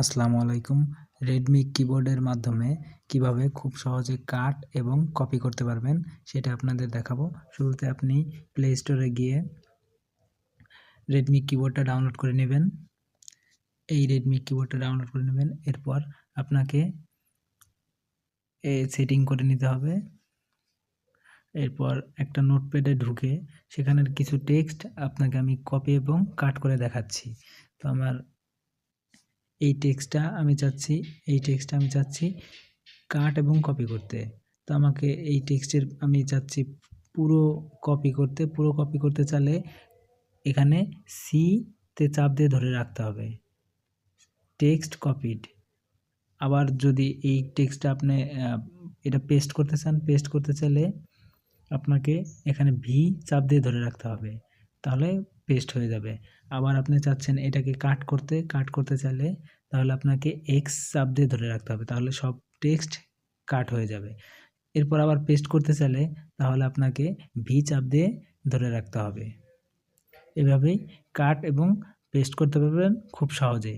আসসালামু আলাইকুম। রেডমি কিবোর্ডের মাধ্যমে কীভাবে খুব সহজে কাট এবং কপি করতে পারবেন, সেটা আপনাদের দেখাবো। শুরুতে আপনি প্লে স্টোরে গিয়ে রেডমি কিবোর্ডটা ডাউনলোড করে নেবেন। এই রেডমি কিবোর্ডটা ডাউনলোড করে নেবেন। এরপর আপনাকে এ সেটিং করে নিতে হবে। এরপর একটা নোটপ্যাডে ঢুকে সেখানের কিছু টেক্সট আপনাকে আমি কপি এবং কাট করে দেখাচ্ছি। তো আমার এই টেক্সটটা আমি চাচ্ছি, এই টেক্সটটা আমি চাচ্ছি কাট এবং কপি করতে। তো আমাকে এই টেক্সটের আমি চাচ্ছি পুরো কপি করতে, পুরো কপি করতে চালে এখানে সিতে চাপ দিয়ে ধরে রাখতে হবে। Text copied. আবার যদি এই টেক্সটটা আপনি এটা পেস্ট করতে চান, পেস্ট করতে চাইলে আপনাকে এখানে ভি চাপ দিয়ে ধরে রাখতে হবে। তাহলে পেস্ট হয়ে যাবে। আবার আপনি চাচ্ছেন এটাকে কাট করতে কাট করতে চাইলে তাহলে আপনাকে এক্স চাপ দিয়ে ধরে রাখতে হবে, তাহলে সব টেক্সট কাট হয়ে যাবে। এরপর আবার পেস্ট করতে চাইলে তাহলে আপনাকে ভি চাপ দিয়ে ধরে রাখতে হবে। এভাবেই কাট এবং পেস্ট করতে পারবেন খুব সহজে